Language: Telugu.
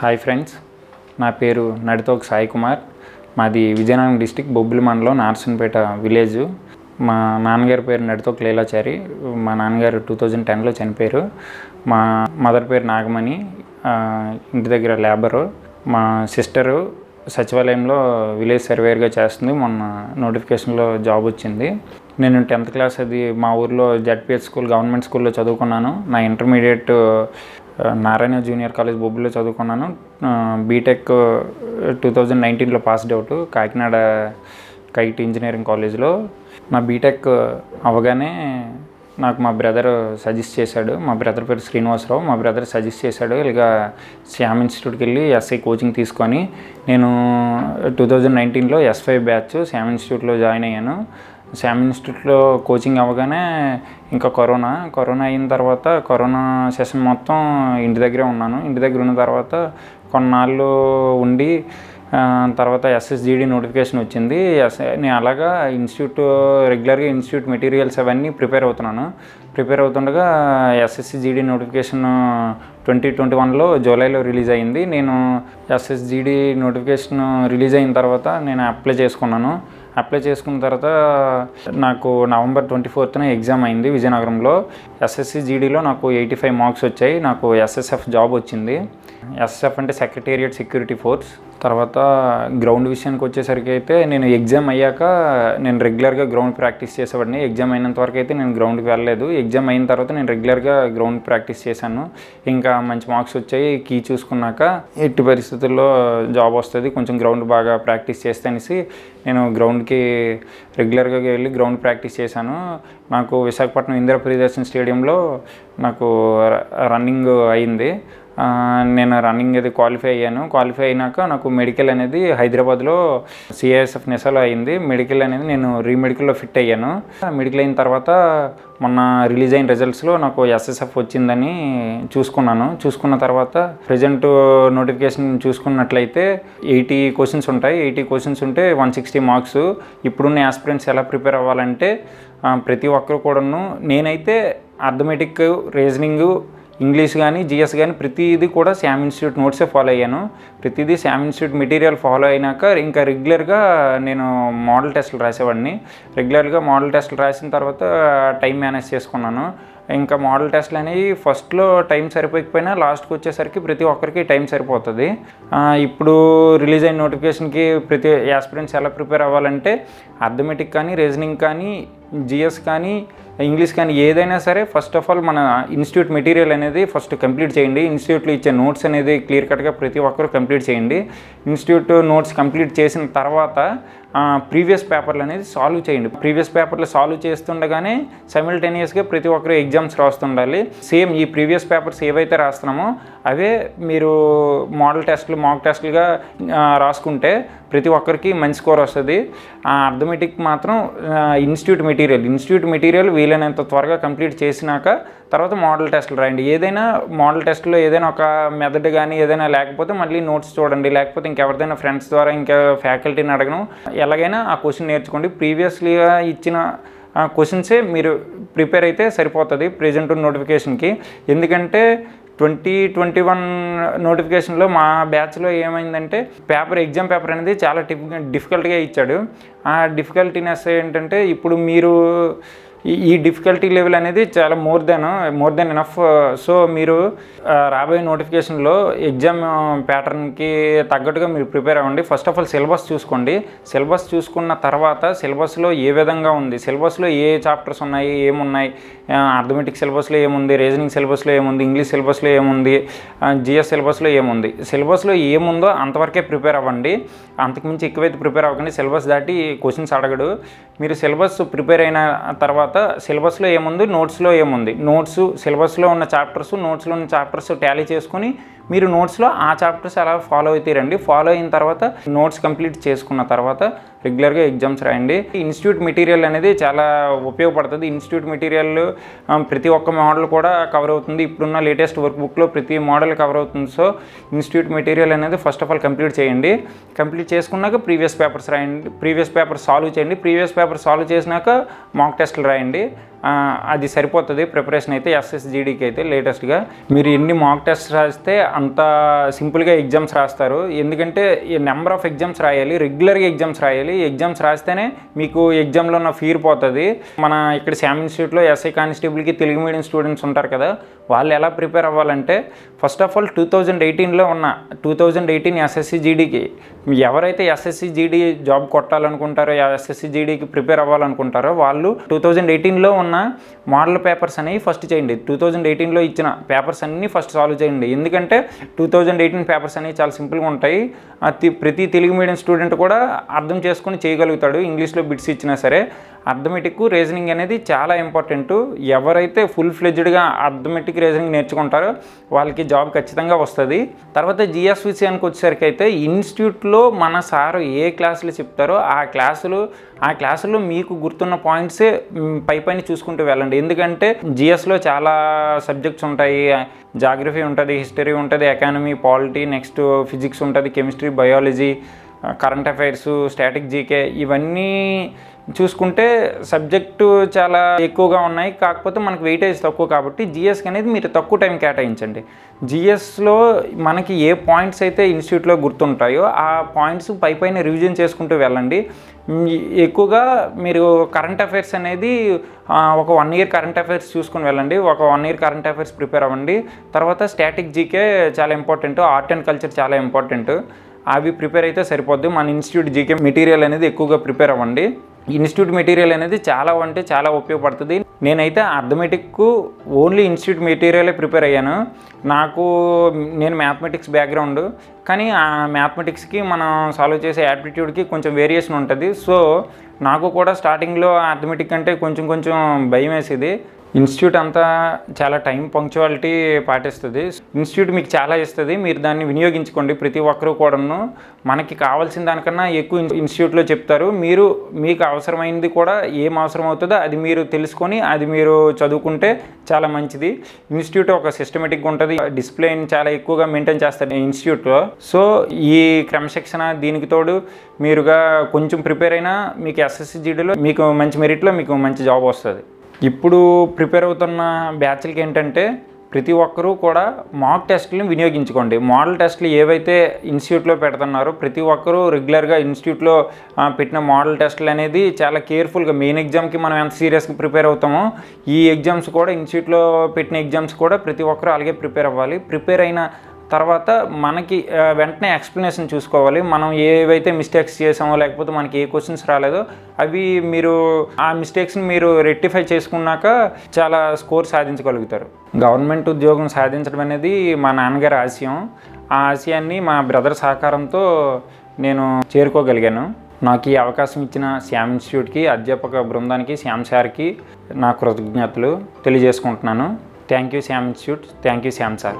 హాయ్ ఫ్రెండ్స్ నా పేరు నడితోక్ సాయి కుమార్. మాది విజయనగరం డిస్టిక్ బొబ్బిలి మండలం నార్సన్పేట విలేజ్. మా నాన్నగారి పేరు నడితోక్ లీలాచారి. మా నాన్నగారు టూ థౌజండ్ టెన్లో చనిపోయారు. మా మదర్ పేరు నాగమణి ఇంటి దగ్గర లేబరు. మా సిస్టరు సచివాలయంలో విలేజ్ సర్వేయర్గా చేస్తుంది. మొన్న నోటిఫికేషన్లో జాబ్ వచ్చింది. నేను టెన్త్ క్లాస్ అది మా ఊర్లో జడ్పిహెచ్ స్కూల్ గవర్నమెంట్ స్కూల్లో చదువుకున్నాను. నా ఇంటర్మీడియట్ నారాయణ జూనియర్ కాలేజ్ బొబ్బులో చదువుకున్నాను. బీటెక్ టూ థౌజండ్ నైన్టీన్లో passed out Kakinada KIET engineering కాలేజ్లో నా బీటెక్ అవగానే నాకు మా బ్రదర్ సజెస్ట్ చేశాడు. మా బ్రదర్ పేరు శ్రీనివాసరావు. మా బ్రదర్ సజెస్ట్ చేశాడు ఇలాగ శ్యామ్ ఇన్స్టిట్యూట్కి వెళ్ళి ఎస్ఐ కోచింగ్ తీసుకొని నేను టూ థౌజండ్ నైన్టీన్లో ఎస్ బ్యాచ్ శ్యామ్ ఇన్స్టిట్యూట్లో జాయిన్ అయ్యాను. శామ్ ఇన్స్టిట్యూట్లో కోచింగ్ అవ్వగానే ఇంకా కరోనా. కరోనా అయిన తర్వాత కరోనా సెషన్ మొత్తం ఇంటి దగ్గరే ఉన్నాను. ఇంటి దగ్గర ఉన్న తర్వాత కొన్నాళ్ళు ఉండి తర్వాత ఎస్ఎస్జిడి నోటిఫికేషన్ వచ్చింది. ఎస్ నేను అలాగా ఇన్స్టిట్యూట్ రెగ్యులర్గా ఇన్స్టిట్యూట్ మెటీరియల్స్ అవన్నీ ప్రిపేర్ అవుతున్నాను. ప్రిపేర్ అవుతుండగా SSC GD notification twenty twenty వన్లో జూలైలో రిలీజ్ అయింది. నేను ఎస్ఎస్జిడి నోటిఫికేషన్ రిలీజ్ అయిన తర్వాత నేను అప్లై చేసుకున్నాను. అప్లై చేసుకున్న తర్వాత నాకు నవంబర్ ట్వంటీ ఫోర్త్న ఎగ్జామ్ అయింది విజయనగరంలో. ఎస్ఎస్సి జీడీలో నాకు ఎయిటీ ఫైవ్ మార్క్స్ వచ్చాయి. నాకు ఎస్ఎస్ఎఫ్ జాబ్ వచ్చింది. ఎస్ఎఫ్ అంటే సెక్రటేరియట్ సెక్యూరిటీ ఫోర్స్ తర్వాత గ్రౌండ్ విషయానికి వచ్చేసరికి అయితే నేను ఎగ్జామ్ అయ్యాక నేను రెగ్యులర్గా గ్రౌండ్ ప్రాక్టీస్ చేసేవాడిని. ఎగ్జామ్ అయినంత వరకు అయితే నేను గ్రౌండ్కి వెళ్ళలేదు. ఎగ్జామ్ అయిన తర్వాత నేను రెగ్యులర్గా గ్రౌండ్ ప్రాక్టీస్ చేశాను. ఇంకా మంచి మార్క్స్ వచ్చాయి. కీ చూసుకున్నాక ఎట్టి పరిస్థితుల్లో జాబ్ వస్తుంది. కొంచెం గ్రౌండ్ బాగా ప్రాక్టీస్ చేస్తే అనేసి నేను గ్రౌండ్కి రెగ్యులర్గా వెళ్ళి గ్రౌండ్ ప్రాక్టీస్ చేశాను. నాకు విశాఖపట్నం ఇందిరా ప్రియదర్శన్ స్టేడియంలో నాకు రన్నింగ్ అయింది. నేను రన్నింగ్ అది క్వాలిఫై అయ్యాను. క్వాలిఫై అయినాక నాకు మెడికల్ అనేది హైదరాబాద్లో సిఐఎస్ఎఫ్ నెసాలో అయింది. మెడికల్ అనేది నేను రీమెడికల్లో ఫిట్ అయ్యాను. మెడికల్ అయిన తర్వాత మొన్న రిలీజ్ అయిన రిజల్ట్స్లో నాకు ఎస్ఎస్ఎఫ్ వచ్చిందని చూసుకున్నాను. చూసుకున్న తర్వాత ప్రజెంట్ నోటిఫికేషన్ చూసుకున్నట్లయితే ఎయిటీ క్వశ్చన్స్ ఉంటాయి. ఎయిటీ క్వశ్చన్స్ ఉంటే వన్ సిక్స్టీ మార్క్స్ ఇప్పుడున్న ఆస్పిరెంట్స్ ఎలా ప్రిపేర్ అవ్వాలంటే ప్రతి ఒక్కరు కూడాను నేనైతే అర్థమెటిక్ రీజనింగ్ ఇంగ్లీష్ కానీ జిఎస్ కానీ ప్రతిదీ కూడా శామ్ ఇన్స్టిట్యూట్ నోట్సే ఫాలో అయ్యాను. ప్రతిదీ శామ్ ఇన్స్టిట్యూట్ మెటీరియల్ ఫాలో అయినాక ఇంకా రెగ్యులర్గా నేను మోడల్ టెస్టులు రాసేవాడిని. రెగ్యులర్గా మోడల్ టెస్టులు రాసిన తర్వాత టైం మేనేజ్ చేసుకున్నాను. ఇంకా మోడల్ టెస్ట్లు అనేవి ఫస్ట్లో టైం సరిపోకపోయినా లాస్ట్కి వచ్చేసరికి ప్రతి ఒక్కరికి టైం సరిపోతుంది. ఇప్పుడు రిలీజ్ అయిన నోటిఫికేషన్కి ప్రతి యాస్పిరెంట్స్ ఎలా ప్రిపేర్ అవ్వాలంటే అర్థమెటిక్ కానీ రీజనింగ్ కానీ జిఎస్ కానీ ఇంగ్లీష్ కానీ ఏదైనా సరే ఫస్ట్ ఆఫ్ ఆల్ మన ఇన్స్టిట్యూట్ మెటీరియల్ అనేది ఫస్ట్ కంప్లీట్ చేయండి. ఇన్స్టిట్యూట్లో ఇచ్చే నోట్స్ అనేది క్లియర్ కట్గా ప్రతి ఒక్కరు కంప్లీట్ చేయండి. ఇన్స్టిట్యూట్ నోట్స్ కంప్లీట్ చేసిన తర్వాత ప్రీవియస్ పేపర్లు అనేది సాల్వ్ చేయండి. ప్రీవియస్ పేపర్లు సాల్వ్ చేస్తుండగానే సైమిల్టేనియస్గా ప్రతి ఒక్కరు ఎగ్జామ్స్ రాస్తుండాలి. సేమ్ ఈ ప్రీవియస్ పేపర్స్ ఏవైతే రాస్తున్నామో అవే మీరు మోడల్ టెస్ట్లు మాక్ టెస్ట్లుగా రాసుకుంటే ప్రతి ఒక్కరికి మంచి స్కోర్ వస్తుంది. అర్థమెటిక్ మాత్రం ఇన్స్టిట్యూట్ మెటీరియల్ ఇన్స్టిట్యూట్ మెటీరియల్ వీలైనంత త్వరగా కంప్లీట్ చేసినాక తర్వాత మోడల్ టెస్ట్లు రాయండి. ఏదైనా మోడల్ టెస్ట్లో ఏదైనా ఒక మెథడ్ కానీ ఏదైనా లేకపోతే మళ్ళీ నోట్స్ చూడండి. లేకపోతే ఇంకెవరిదైనా ఫ్రెండ్స్ ద్వారా ఇంకా ఫ్యాకల్టీని అడగను. ఎలాగైనా ఆ క్వశ్చన్ నేర్చుకోండి. ప్రీవియస్లీగా ఇచ్చిన క్వశ్చన్సే మీరు ప్రిపేర్ అయితే సరిపోతుంది ప్రజెంట్ నోటిఫికేషన్కి ఎందుకంటే ట్వంటీ ట్వంటీ వన్ నోటిఫికేషన్లో మా బ్యాచ్లో ఏమైందంటే పేపర్ ఎగ్జామ్ పేపర్ అనేది చాలా టిఫ్ డిఫికల్ట్గా ఇచ్చాడు. ఆ డిఫికల్టీనెస్ ఏంటంటే ఇప్పుడు మీరు ఈ- ఈ డిఫికల్టీ లెవెల్ అనేది చాలా more than more than enough so మీరు రాబోయే నోటిఫికేషన్లో ఎగ్జామ్ ప్యాటర్న్కి తగ్గట్టుగా మీరు ప్రిపేర్ అవ్వండి. ఫస్ట్ ఆఫ్ ఆల్ సిలబస్ చూసుకోండి. సిలబస్ చూసుకున్న తర్వాత సిలబస్లో ఏ విధంగా ఉంది? సిలబస్లో ఏ చాప్టర్స్ ఉన్నాయి? ఏమున్నాయి? అర్థమెటిక్ సిలబస్లో ఏముంది? రీజనింగ్ సిలబస్లో ఏముంది? ఇంగ్లీష్ సిలబస్లో ఏముంది? జిఎస్ సిలబస్లో ఏముంది? సిలబస్లో ఏముందో అంతవరకే ప్రిపేర్ అవ్వండి. అంతకుమించి ఎక్కువైతే ప్రిపేర్ అవ్వకండి. సిలబస్ దాటి క్వశ్చన్స్ అడగడు. మీరు సిలబస్ ప్రిపేర్ అయిన తర్వాత తర్వాత సిలబస్లో ఏముంది? నోట్స్లో ఏముంది? నోట్స్ సిలబస్లో ఉన్న చాప్టర్స్ నోట్స్లో ఉన్న చాప్టర్స్ టాలీ చేసుకొని మీరు నోట్స్లో ఆ చాప్టర్స్ అలా ఫాలో అవుతారండి ఫాలో అయిన తర్వాత నోట్స్ కంప్లీట్ చేసుకున్న తర్వాత రెగ్యులర్గా ఎగ్జామ్స్ రాయండి. ఇన్స్టిట్యూట్ మెటీరియల్ అనేది చాలా ఉపయోగపడుతుంది. ఇన్స్టిట్యూట్ మెటీరియల్ ప్రతి ఒక్క మోడల్ కూడా కవర్ అవుతుంది. ఇప్పుడున్న లేటెస్ట్ వర్క్ బుక్లో ప్రతి మోడల్ కవర్ అవుతుంది. సో ఇన్స్టిట్యూట్ మెటీరియల్ అనేది ఫస్ట్ ఆఫ్ ఆల్ కంప్లీట్ చేయండి. కంప్లీట్ చేసుకున్నాక ప్రీవియస్ పేపర్స్ రాయండి. ప్రీవియస్ పేపర్ సాల్వ్ చేయండి. ప్రీవియస్ పేపర్ సాల్వ్ చేసినాక మాక్ టెస్ట్లు రాయండి. అది సరిపోతుంది. ప్రిపరేషన్ అయితే ఎస్ఎస్జీడీకి అయితే లేటెస్ట్గా. మీరు ఎన్ని మాక్ టెస్ట్ రాస్తే అంత సింపుల్గా ఎగ్జామ్స్ రాస్తారు. ఎందుకంటే ఈ నెంబర్ ఆఫ్ ఎగ్జామ్స్ రాయాలి రెగ్యులర్గా ఎగ్జామ్స్ రాయాలి. ఎగ్జామ్స్ రాస్తేనే మీకు ఎగ్జామ్లో ఉన్న ఫీర్ పోతుంది. మన ఇక్కడ శామ్ ఇన్స్టిట్యూట్లో ఎస్ఐ కానిస్టేబుల్కి తెలుగు మీడియం స్టూడెంట్స్ ఉంటారు కదా వాళ్ళు ఎలా ప్రిపేర్ అవ్వాలంటే first of all two thousand ఎయిటీన్లో ఉన్న టూ థౌజండ్ ఎయిటీన్ ఎస్ఎస్సి జీడీకి ఎవరైతే ఎస్ఎస్సి జీడీ జాబ్ కొట్టాలనుకుంటారో ఎస్ఎస్సి జీడీకి ప్రిపేర్ అవ్వాలనుకుంటారో వాళ్ళు టూ థౌజండ్ ఎయిటీన్లో ఉన్న మోడల్ పేపర్స్ అనేవి ఫస్ట్ చేయండి. టూ థౌజండ్ ఎయిటీన్లో ఇచ్చిన పేపర్స్ అన్నీ ఫస్ట్ సాల్వ్ చేయండి. ఎందుకంటే టూ థౌజండ్ ఎయిటీన్ పేపర్స్ అనేవి చాలా సింపుల్గా ఉంటాయి. ప్రతి తెలుగు మీడియం స్టూడెంట్ కూడా అర్థం చేసుకుని చేయగలుగుతాడు. ఇంగ్లీష్లో బిట్స్ ఇచ్చినా సరే అర్థమెటిక్ రీజనింగ్ అనేది చాలా ఇంపార్టెంట్. ఎవరైతే ఫుల్ ఫ్లెడ్జ్డ్గా అర్థమెటిక్ రీజనింగ్ నేర్చుకుంటారో వాళ్ళకి జాబ్ ఖచ్చితంగా వస్తుంది. తర్వాత జిఎస్ విషయానికి వచ్చేసరికి అయితే ఇన్స్టిట్యూట్లో మన సారు ఏ క్లాసులు చెప్తారో ఆ క్లాసులు ఆ క్లాసులో మీకు గుర్తున్న పాయింట్సే పై పైన చూసుకుంటూ వెళ్ళండి. ఎందుకంటే జిఎస్లో చాలా సబ్జెక్ట్స్ ఉంటాయి. జాగ్రఫీ ఉంటుంది హిస్టరీ ఉంటుంది ఎకానమీ పాలిటీ నెక్స్ట్ ఫిజిక్స్ ఉంటుంది chemistry biology current affairs static GK ఇవన్నీ చూసుకుంటే సబ్జెక్టు చాలా ఎక్కువగా ఉన్నాయి. కాకపోతే మనకు వెయిటేజ్ తక్కువ కాబట్టి జిఎస్కి అనేది మీరు తక్కువ టైం కేటాయించండి. జిఎస్లో మనకి ఏ పాయింట్స్ అయితే ఇన్స్టిట్యూట్లో గుర్తుంటాయో ఆ పాయింట్స్ పై పైన రివిజన్ చేసుకుంటూ వెళ్ళండి. ఎక్కువగా మీరు కరెంట్ అఫైర్స్ అనేది ఒక వన్ ఇయర్ కరెంట్ అఫైర్స్ చూసుకుని వెళ్ళండి. ఒక one year current affairs prepare అవ్వండి. తర్వాత స్టాటిక్ జీకే చాలా ఇంపార్టెంట్ ఆర్ట్ అండ్ కల్చర్ చాలా ఇంపార్టెంట్. అవి ప్రిపేర్ అయితే సరిపోద్ది. మన ఇన్స్టిట్యూట్ జీకే మెటీరియల్ అనేది ఎక్కువగా ప్రిపేర్ అవ్వండి. ఇన్స్టిట్యూట్ మెటీరియల్ అనేది చాలా అంటే చాలా ఉపయోగపడుతుంది. నేనైతే అర్థమెటిక్ ఓన్లీ ఇన్స్టిట్యూట్ మెటీరియలే ప్రిపేర్ అయ్యాను. నాకు నేను మ్యాథమెటిక్స్ బ్యాక్గ్రౌండ్ కానీ ఆ మ్యాథమెటిక్స్కి మనం సాల్వ్ చేసే యాప్టిట్యూడ్కి కొంచెం వేరియేషన్ ఉంటుంది. సో నాకు కూడా స్టార్టింగ్లో అర్థమెటిక్ అంటే కొంచెం కొంచెం భయం వేసేది ఇన్స్టిట్యూట్ అంతా చాలా టైం పంక్చువాలిటీ పాటిస్తుంది. ఇన్స్టిట్యూట్ మీకు చాలా ఇస్తుంది. మీరు దాన్ని వినియోగించుకోండి. ప్రతి ఒక్కరూ కూడాను మనకి కావాల్సిన దానికన్నా ఎక్కువ ఇన్స్టిట్యూట్లో చెప్తారు. మీరు మీకు అవసరమైనది కూడా ఏం అవసరం అవుతుందో అది మీరు తెలుసుకొని అది మీరు చదువుకుంటే చాలా మంచిది. ఇన్స్టిట్యూట్ ఒక సిస్టమేటిక్గా ఉంటుంది. డిస్ప్లేని చాలా ఎక్కువగా మెయింటైన్ చేస్తారు ఇన్స్టిట్యూట్లో. సో ఈ క్రమశిక్షణ దీనికి తోడు మీరుగా కొంచెం ప్రిపేర్ అయినా మీకు ఎస్ఎస్సి జీడీలో మీకు మంచి మెరిట్లో మీకు మంచి జాబ్ వస్తుంది. ఇప్పుడు ప్రిపేర్ అవుతున్న బ్యాచ్లకి ఏంటంటే ప్రతి ఒక్కరూ కూడా మాక్ టెస్ట్లను వినియోగించుకోండి. మోడల్ టెస్ట్లు ఏవైతే ఇన్స్టిట్యూట్లో పెడుతున్నారో ప్రతి ఒక్కరూ రెగ్యులర్గా ఇన్స్టిట్యూట్లో పెట్టిన మోడల్ టెస్ట్లు అనేది చాలా కేర్ఫుల్గా మెయిన్ ఎగ్జామ్కి మనం ఎంత సీరియస్గా ప్రిపేర్ అవుతామో ఈ ఎగ్జామ్స్ కూడా ఇన్స్టిట్యూట్లో పెట్టిన ఎగ్జామ్స్ కూడా ప్రతి ఒక్కరూ అలాగే ప్రిపేర్ అవ్వాలి. ప్రిపేర్ అయిన తర్వాత మనకి వెంటనే ఎక్స్ప్లెనేషన్ చూసుకోవాలి. మనం ఏవైతే మిస్టేక్స్ చేసామో లేకపోతే మనకి ఏ క్వశ్చన్స్ రాలేదో అవి మీరు ఆ మిస్టేక్స్ని మీరు రెక్టిఫై చేసుకున్నాక చాలా స్కోర్ సాధించగలుగుతారు. గవర్నమెంట్ ఉద్యోగం సాధించడం అనేది మా నాన్నగారి ఆశయం. ఆ ఆశయాన్ని మా బ్రదర్ సహకారంతో నేను చేరుకోగలిగాను. నాకు ఈ అవకాశం ఇచ్చిన శ్యామ్ ఇన్స్టిట్యూట్కి అధ్యాపక బృందానికి శ్యామ్ సార్కి నా కృతజ్ఞతలు తెలియజేసుకుంటున్నాను. Thank you Shyam institute. Thank you Shyam sir.